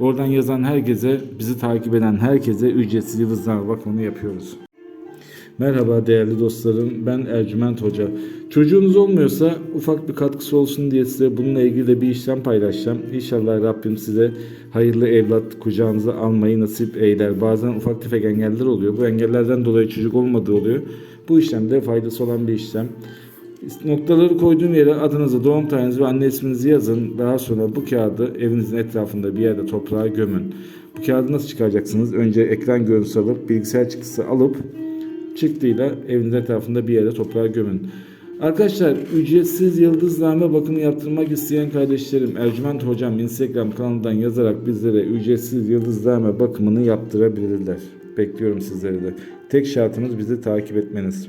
Oradan yazan herkese, bizi takip eden herkese ücretsiz yıldızname bakımını yapıyoruz. Merhaba değerli dostlarım, ben Ercüment Hoca. Çocuğunuz olmuyorsa ufak bir katkısı olsun diye size bununla ilgili de bir işlem paylaşacağım. İnşallah Rabbim size hayırlı evlat kucağınıza almayı nasip eyler. Bazen ufak tefek engeller oluyor. Bu engellerden dolayı çocuk olmadığı oluyor. Bu işlemde faydası olan bir işlem. Noktaları koyduğum yere adınızı, doğum tarihinizi ve anne isminizi yazın. Daha sonra bu kağıdı evinizin etrafında bir yerde toprağa gömün. Bu kağıdı nasıl çıkaracaksınız? Önce ekran görüntüsü alıp, bilgisayar çıktısı alıp çıktıyla evinizin etrafında bir yere toprağa gömün. Arkadaşlar ücretsiz yıldızname bakımı yaptırmak isteyen kardeşlerim Ercüment Hocam Instagram kanalından yazarak bizlere ücretsiz yıldızname bakımını yaptırabilirler. Bekliyorum sizleri de. Tek şartımız bizi takip etmeniz.